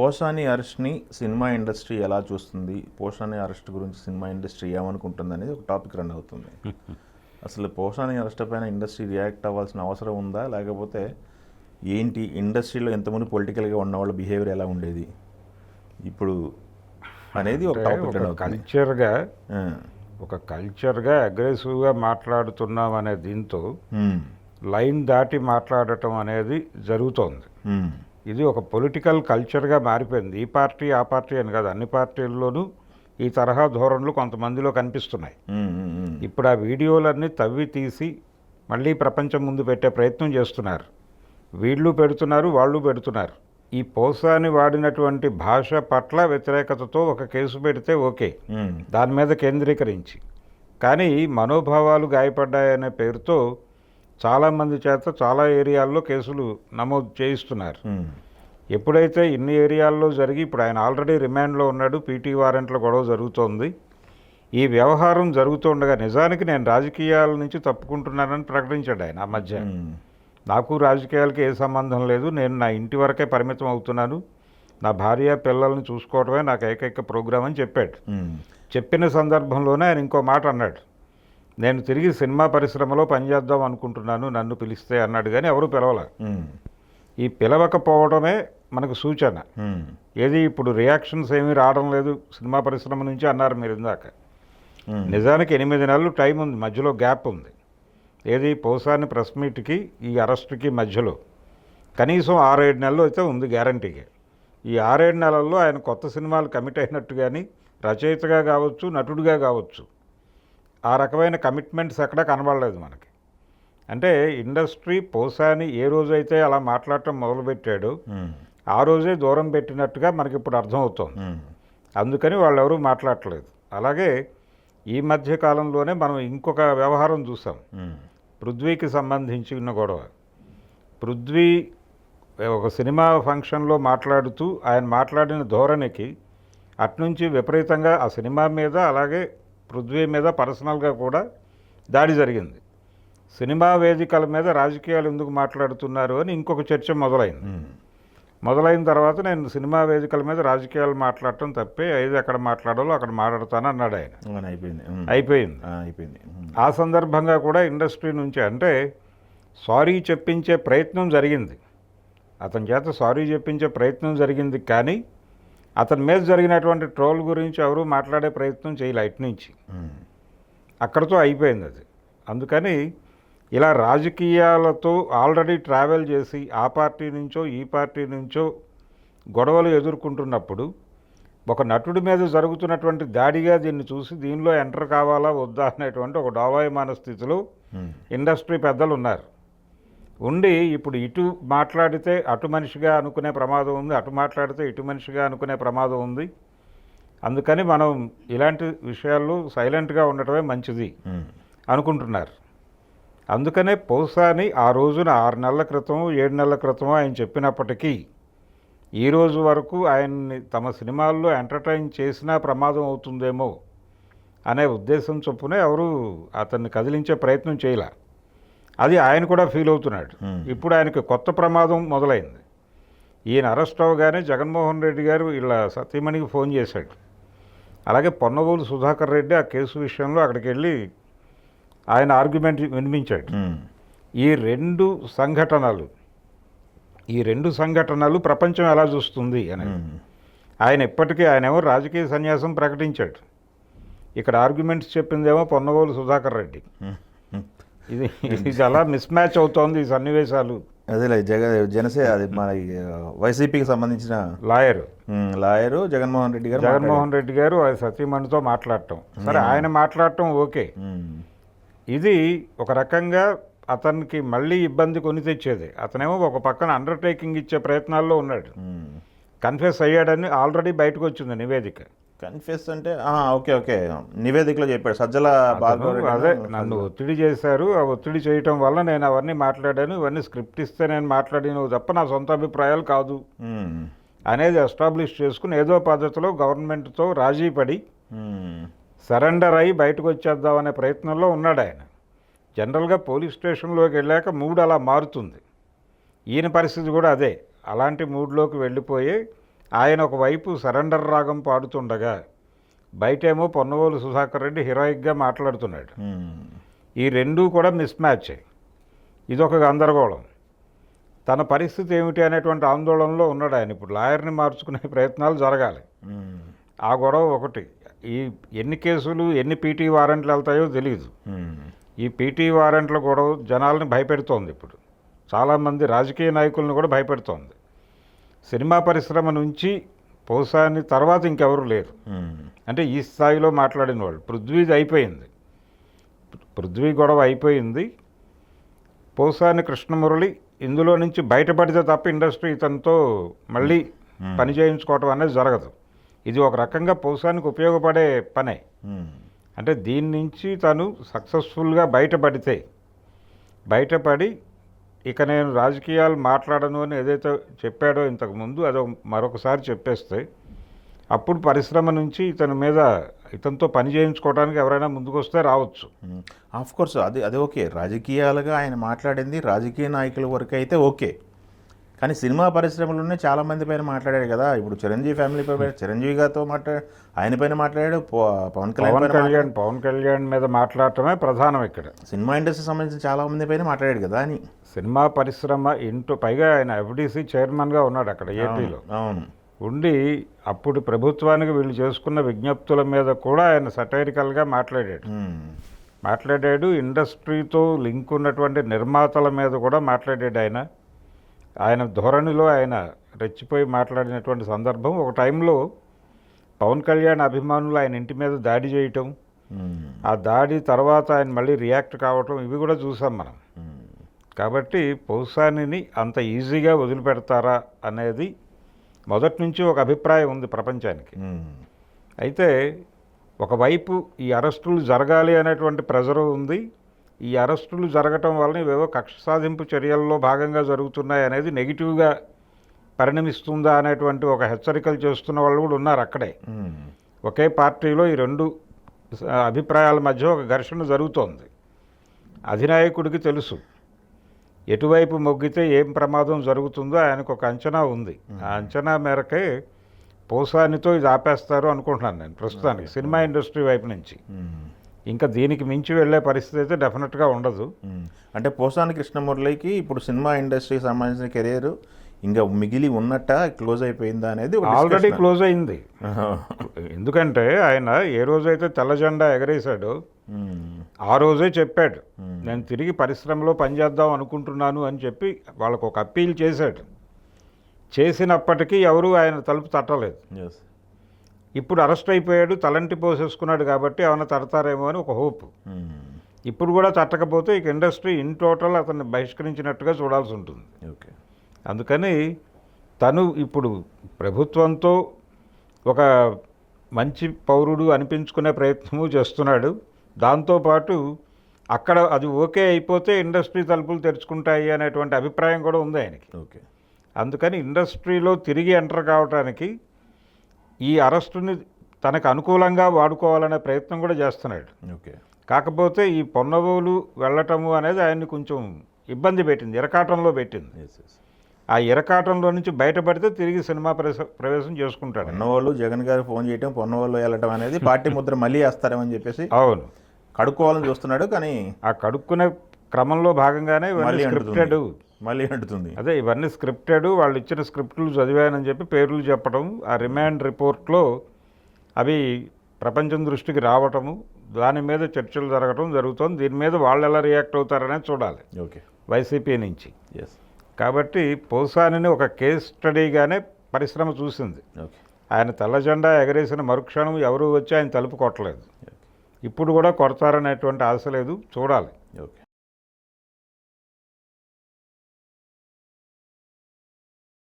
Posani అరెస్ట్ని cinema industry ఎలా చూస్తుంది? Posani arrest గురించి సినిమా ఇండస్ట్రీ ఏమనుకుంటుంది అనేది ఒక టాపిక్ రన్ అవుతుంది. అసలు పోషాని అరెస్ట్ పైన ఇండస్ట్రీ రియాక్ట్ అవ్వాల్సిన అవసరం ఉందా? లేకపోతే ఏంటి? ఇండస్ట్రీలో ఎంతమంది పొలిటికల్గా ఉన్న వాళ్ళ బిహేవియర్ ఎలా ఉండేది? ఇప్పుడు అనేది ఒక టాపిక్ కల్చర్గా. ఒక కల్చర్గా అగ్రెసివ్గా మాట్లాడుతున్నాం అనే దీంతో. లైన్ దాటి మాట్లాడటం అనేది జరుగుతోంది. ఇది ఒక పొలిటికల్ కల్చర్గా మారిపోయింది. ఈ పార్టీ ఆ పార్టీ అని కాదు అన్ని పార్టీల్లోనూ ఈ తరహా ధోరణులు కొంతమందిలో కనిపిస్తున్నాయి. ఇప్పుడు ఆ వీడియోలన్నీ తవ్వి తీసి మళ్ళీ ప్రపంచం ముందు పెట్టే ప్రయత్నం చేస్తున్నారు. వీళ్ళు పెడుతున్నారు వాళ్ళు పెడుతున్నారు. ఈ పోసాని వాడినటువంటి భాష పట్ల వ్యతిరేకతతో ఒక కేసు పెడితే ఓకే. దాని మీద కేంద్రీకరించి. కానీ మనోభావాలు గాయపడ్డాయనే పేరుతో చాలామంది చేత చాలా ఏరియాల్లో కేసులు నమోదు చేయిస్తున్నారు. ఎప్పుడైతే ఇన్ని ఏరియాల్లో జరిగి ఇప్పుడు ఆయన ఆల్రెడీ రిమాండ్లో ఉన్నాడు పీటీ వారెంట్ల గొడవ జరుగుతోంది ఈ వ్యవహారం జరుగుతుండగా నిజానికి నేను రాజకీయాల నుంచి తప్పుకుంటున్నానని ప్రకటించాడు ఆయన ఆ మధ్య. నాకు రాజకీయాలకి ఏ సంబంధం లేదు నేను నా ఇంటి వరకే పరిమితం అవుతున్నాను నా భార్య పిల్లల్ని చూసుకోవడమే నాకు ఏకైక ప్రోగ్రాం అని చెప్పాడు. చెప్పిన సందర్భంలోనే ఆయన ఇంకో మాట అన్నాడు నేను తిరిగి సినిమా పరిశ్రమలో పనిచేద్దాం అనుకుంటున్నాను నన్ను పిలిస్తే అన్నాడు కానీ ఎవరు పిలవలే. ఈ పిలవకపోవడమే మనకు సూచన. ఏది ఇప్పుడు రియాక్షన్స్ ఏమీ రావడం లేదు సినిమా పరిశ్రమ నుంచి అన్నారు మీరు ఇందాక. నిజానికి ఎనిమిది నెలలు టైం ఉంది మధ్యలో గ్యాప్ ఉంది ఏది పోసాని ప్రెస్ మీట్కి ఈ అరెస్ట్కి మధ్యలో కనీసం ఆరేడు నెలలు అయితే ఉంది గ్యారంటీగా ఈ ఆరేడు నెలల్లో ఆయన కొత్త సినిమాలు కమిట్ అయినట్టు కానీ రచయితగా కావచ్చు నటుడిగా కావచ్చు ఆ రకమైన కమిట్మెంట్స్ ఎక్కడా కనబడలేదు మనకి అంటే ఇండస్ట్రీ పోసాని ఏ రోజైతే అలా మాట్లాడటం మొదలుపెట్టాడో. ఆ రోజే దూరం పెట్టినట్టుగా మనకి ఇప్పుడు అర్థమవుతోంది. అందుకని వాళ్ళు ఎవరూ మాట్లాడట్లేదు అలాగే ఈ మధ్య కాలంలోనే మనం ఇంకొక వ్యవహారం చూసాం. పృథ్వీకి సంబంధించిన గొడవ పృథ్వీ ఒక సినిమా ఫంక్షన్లో మాట్లాడుతూ ఆయన మాట్లాడిన ధోరణికి అట్నుంచి విపరీతంగా ఆ సినిమా మీద అలాగే పృథ్వీ మీద పర్సనల్గా కూడా దాడి జరిగింది. సినిమా వేదికల మీద రాజకీయాలు ఎందుకు మాట్లాడుతున్నారు అని ఇంకొక చర్చ మొదలైంది. మొదలైన తర్వాత నేను సినిమా వేదికల మీద రాజకీయాలు మాట్లాడటం తప్పే ఏది ఎక్కడ మాట్లాడాలో అక్కడ మాట్లాడతాను అన్నాడు ఆయన. అయిపోయింది. అయిపోయింది. అయిపోయింది. ఆ సందర్భంగా కూడా ఇండస్ట్రీ నుంచి అంటే సారీ చెప్పించే ప్రయత్నం జరిగింది. అతని చేత సారీ చెప్పించే ప్రయత్నం జరిగింది కానీ అతని మీద జరిగినటువంటి ట్రోల్ గురించి ఎవరు మాట్లాడే ప్రయత్నం చేయలే ఇటు నుంచి. అక్కడితో అయిపోయింది అది అందుకని ఇలా రాజకీయాలతో ఆల్రెడీ ట్రావెల్ చేసి ఆ పార్టీ నుంచో ఈ పార్టీ నుంచో గొడవలు ఎదుర్కొంటున్నప్పుడు ఒక నటుడి మీద జరుగుతున్నటువంటి దాడిగా దీన్ని చూసి దీనిలో ఎంటర్ కావాలా వద్దా అనేటువంటి ఒక డోవాయమాన స్థితిలో. ఇండస్ట్రీ పెద్దలు ఉన్నారు ఉండి ఇప్పుడు ఇటు మాట్లాడితే అటు మనిషిగా అనుకునే ప్రమాదం ఉంది అటు మాట్లాడితే ఇటు మనిషిగా అనుకునే ప్రమాదం ఉంది. అందుకని మనం ఇలాంటి విషయాల్లో సైలెంట్గా ఉండటమే మంచిది. అనుకుంటున్నారు. అందుకనే పోసాని ఆ రోజున ఆరు నెలల క్రితం ఏడు నెలల క్రితం ఆయన చెప్పినప్పటికీ ఈ రోజు వరకు ఆయన్ని తమ సినిమాల్లో ఎంటర్టైన్ చేసినా ప్రమాదం అవుతుందేమో అనే ఉద్దేశం చొప్పున ఎవరు అతన్ని కదిలించే ప్రయత్నం చేయలే. అది ఆయన కూడా ఫీల్ అవుతున్నాడు Hmm. ఇప్పుడు ఆయనకి కొత్త ప్రమాదం మొదలైంది ఈయన అరెస్ట్ అవగానే జగన్మోహన్ రెడ్డి గారు ఇలా సతీమణికి ఫోన్ చేశాడు అలాగే పొన్నవోలు సుధాకర్ రెడ్డి ఆ కేసు విషయంలో అక్కడికి వెళ్ళి ఆయన ఆర్గ్యుమెంట్ వినిపించాడు ఉమ్. ఈ రెండు సంఘటనలు ఈ రెండు సంఘటనలు ప్రపంచం ఎలా చూస్తుంది అని ఉమ్. ఆయన ఇప్పటికీ ఆయనేమో రాజకీయ సన్యాసం ప్రకటించాడు ఇక్కడ ఆర్గ్యుమెంట్స్ చెప్పిందేమో పొన్నవోలు సుధాకర్ రెడ్డి. ఇది ఇది అలా మిస్ మ్యాచ్ అవుతోంది ఈ సన్నివేశాలు. అదేలే జగ జనసే అది మన వైసీపీకి సంబంధించిన లాయర్. లాయరు జగన్మోహన్ రెడ్డి గారు జగన్మోహన్ రెడ్డి గారు సతీమణితో మాట్లాడటం. సరే ఆయన మాట్లాడటం ఓకే. ఇది ఒక రకంగా అతనికి మళ్ళీ ఇబ్బంది కొని తెచ్చేది. అతనేమో ఒక పక్కన అండర్టేకింగ్ ఇచ్చే ప్రయత్నాల్లో ఉన్నాడు. ఉమ్. కన్ఫెస్ అయ్యాడని ఆల్రెడీ బయటకు వచ్చింది నివేదిక. కన్ఫ్యూస్ అంటే ఓకే ఓకే. నివేదికలో చెప్పాడు. సజ్జల అదే నన్ను ఒత్తిడి చేశారు. ఆ ఒత్తిడి చేయటం వల్ల నేను అవన్నీ మాట్లాడాను. ఇవన్నీ స్క్రిప్ట్ ఇస్తే నేను మాట్లాడినవి తప్ప నా సొంత అభిప్రాయాలు కాదు. అనేది ఎస్టాబ్లిష్ చేసుకుని ఏదో పద్ధతిలో గవర్నమెంట్తో రాజీ పడి. సరెండర్ అయ్యి బయటకు వచ్చేద్దామనే ప్రయత్నంలో ఉన్నాడు ఆయన. జనరల్గా పోలీస్ స్టేషన్లోకి వెళ్ళాక మూడ్ అలా మారుతుంది. ఈయన పరిస్థితి కూడా అదే. అలాంటి మూడ్లోకి వెళ్ళిపోయి ఆయన ఒకవైపు సరెండర్ రాగం పాడుతుండగా బయటేమో పొన్నవోలు సుధాకర్ రెడ్డి హీరోయిక్గా మాట్లాడుతున్నాడు. ఈ రెండూ కూడా మిస్ మ్యాచ్ ఇదొక గందరగోళం. తన పరిస్థితి ఏమిటి అనేటువంటి ఆందోళనలో ఉన్నాడు ఆయన. ఇప్పుడు లాయర్ని మార్చుకునే ప్రయత్నాలు జరగాలి. ఆ గొడవ ఒకటి. ఈ ఎన్ని కేసులు ఎన్ని పీటీ వారెంట్లు వెళ్తాయో తెలియదు ఈ పీటీ వారెంట్ల గొడవ జనాల్ని భయపెడుతోంది ఇప్పుడు. చాలామంది రాజకీయ నాయకులను కూడా భయపెడుతోంది. సినిమా పరిశ్రమ నుంచి పోసాని తర్వాత ఇంకెవరు లేరు. అంటే ఈ స్థాయిలో మాట్లాడిన వాళ్ళు పృథ్వీది అయిపోయింది పృథ్వీ గొడవ అయిపోయింది పోసాని కృష్ణమురళి ఇందులో నుంచి బయటపడితే తప్ప ఇండస్ట్రీ ఇతనితో మళ్ళీ. పని చేయించుకోవటం అనేది జరగదు ఇది ఒక రకంగా పోసానికి ఉపయోగపడే పనే. అంటే దీని నుంచి తను సక్సెస్ఫుల్గా బయటపడితే బయటపడి ఇక నేను రాజకీయాలు మాట్లాడను అని ఏదైతే చెప్పాడో ఇంతకుముందు అదో మరొకసారి చెప్పేస్తే అప్పుడు పరిశ్రమ నుంచి ఇతని మీద ఇతనితో పని చేయించుకోవడానికి ఎవరైనా ముందుకొస్తే రావచ్చు. ఆఫ్ కోర్స్ అది అది ఓకే. రాజకీయాలుగా ఆయన మాట్లాడింది రాజకీయ నాయకుల వరకు అయితే ఓకే. కానీ సినిమా పరిశ్రమలోనే చాలా మంది పైన మాట్లాడాడు కదా. ఇప్పుడు చిరంజీవి ఫ్యామిలీ పై చిరంజీవి గారితో మాట్లాడు ఆయన పైన మాట్లాడాడు. పవ- పవన్ కళ్యాణ్ పవన్ పైన కళ్యాణ్. పవన్ కళ్యాణ్ మీద మాట్లాడటమే ప్రధానం ఇక్కడ. సినిమా ఇండస్ట్రీ సంబంధించిన చాలా మంది పైన మాట్లాడాడు కదా అని. సినిమా పరిశ్రమ ఇంటూ పైగా ఆయన ఎఫ్డీసీ చైర్మన్గా ఉన్నాడు అక్కడ ఏపీలో అవును, ఉండి అప్పుడు ప్రభుత్వానికి వీళ్ళు చేసుకున్న విజ్ఞప్తుల మీద కూడా ఆయన సటైరికల్గా మాట్లాడాడు. మాట్లాడాడు. ఇండస్ట్రీతో లింక్ ఉన్నటువంటి నిర్మాతల మీద కూడా మాట్లాడాడు ఆయన. ఆయన ధోరణిలో ఆయన రెచ్చిపోయి మాట్లాడినటువంటి సందర్భం ఒక టైంలో పవన్ కళ్యాణ్ అభిమానులు ఆయన ఇంటి మీద దాడి చేయటం. ఆ దాడి తర్వాత ఆయన మళ్ళీ రియాక్ట్ కావటం ఇవి కూడా చూసాం మనం. కాబట్టి పౌసానిని అంత ఈజీగా వదిలిపెడతారా అనేది మొదటి నుంచి ఒక అభిప్రాయం ఉంది ప్రపంచానికి. అయితే ఒకవైపు ఈ అరెస్టులు జరగాలి అనేటువంటి ప్రెజర్ ఉంది ఈ అరెస్టులు జరగటం వలన ఇవేవో కక్ష సాధింపు చర్యల్లో భాగంగా జరుగుతున్నాయి అనేది నెగిటివ్గా పరిణమిస్తుందా అనేటువంటి ఒక హెచ్చరికలు చేస్తున్న వాళ్ళు కూడా ఉన్నారు అక్కడే. ఒకే పార్టీలో ఈ రెండు అభిప్రాయాల మధ్య ఒక ఘర్షణ జరుగుతోంది. అధినాయకుడికి తెలుసు. ఎటువైపు మొగ్గితే ఏం ప్రమాదం జరుగుతుందో ఆయనకు ఒక అంచనా ఉంది. ఆ అంచనా మేరకే పోసానితో ఇది ఆపేస్తారు అనుకుంటున్నాను నేను ప్రస్తుతానికి సినిమా ఇండస్ట్రీ వైపు నుంచి. ఇంకా దీనికి మించి వెళ్ళే పరిస్థితి అయితే డెఫినెట్గా ఉండదు. అంటే పోసాని కృష్ణమురళికి ఇప్పుడు సినిమా ఇండస్ట్రీకి సంబంధించిన కెరీర్ ఇంకా మిగిలి ఉన్నట్ట క్లోజ్ అయిపోయిందా అనేది ఆల్రెడీ. క్లోజ్ అయింది. ఎందుకంటే ఆయన ఏ రోజైతే తెల్ల జెండా ఎగరేశాడో. ఆ రోజే చెప్పాడు. నేను తిరిగి పరిశ్రమలో పనిచేద్దాం అనుకుంటున్నాను అని చెప్పి వాళ్ళకు ఒక అప్పీల్ చేశాడు చేసినప్పటికీ ఎవరూ ఆయన తలుపు తట్టలేదు. ఇప్పుడు అరెస్ట్ అయిపోయాడు తలంటి పోసేసుకున్నాడు కాబట్టి ఏమైనా తడతారేమో అని ఒక హోప్. ఇప్పుడు కూడా తట్టకపోతే ఇక ఇండస్ట్రీ ఇన్ టోటల్ అతన్ని బహిష్కరించినట్టుగా చూడాల్సి ఉంటుంది. ఓకే. అందుకని తను ఇప్పుడు ప్రభుత్వంతో ఒక మంచి పౌరుడు అనిపించుకునే ప్రయత్నము చేస్తున్నాడు. దాంతోపాటు అక్కడ అది ఓకే అయిపోతే ఇండస్ట్రీ తలుపులు తెరుచుకుంటాయి అనేటువంటి అభిప్రాయం కూడా ఉంది ఆయనకి. ఓకే. అందుకని ఇండస్ట్రీలో తిరిగి ఎంటర్ కావడానికి ఈ అరెస్టుని తనకు అనుకూలంగా వాడుకోవాలనే ప్రయత్నం కూడా చేస్తున్నాడు. ఓకే. కాకపోతే ఈ పొన్నవోలు వెళ్ళటము అనేది ఆయన్ని కొంచెం ఇబ్బంది పెట్టింది ఇరకాటంలో పెట్టింది. ఆ ఇరకాటంలో నుంచి బయటపడితే తిరిగి సినిమా ప్రవేశ ప్రవేశం చేసుకుంటాడు. పొన్నవాళ్ళు జగన్ గారు ఫోన్ చేయటం పొన్నవాళ్ళు వెళ్ళటం అనేది పార్టీ ముద్ర మళ్ళీ వేస్తారేమని చెప్పేసి అవును. కడుక్కోవాలని చూస్తున్నాడు కానీ ఆ కడుక్కునే క్రమంలో భాగంగానే స్క్రిప్టెడ్ మళ్ళీ అంటుతుంది. అదే ఇవన్నీ స్క్రిప్టెడ్ వాళ్ళు ఇచ్చిన స్క్రిప్టులు చదివానని చెప్పి పేర్లు చెప్పడం ఆ రిమాండ్ రిపోర్ట్లో అవి ప్రపంచం దృష్టికి రావటము దాని మీద చర్చలు జరగటం జరుగుతుంది. దీని మీద వాళ్ళు ఎలా రియాక్ట్ అవుతారనేది చూడాలి. ఓకే. వైసీపీ నుంచి. ఎస్ కాబట్టి పోసానిని ఒక కేస్ స్టడీగానే పరిశ్రమ చూసింది. ఓకే. ఆయన తెల్ల జెండా ఎగరేసిన మరుక్షణం ఎవరు వచ్చి ఆయన తలుపు కొట్టలేదు. ఇప్పుడు కూడా కొడతారనేటువంటి ఆశ లేదు. చూడాలి.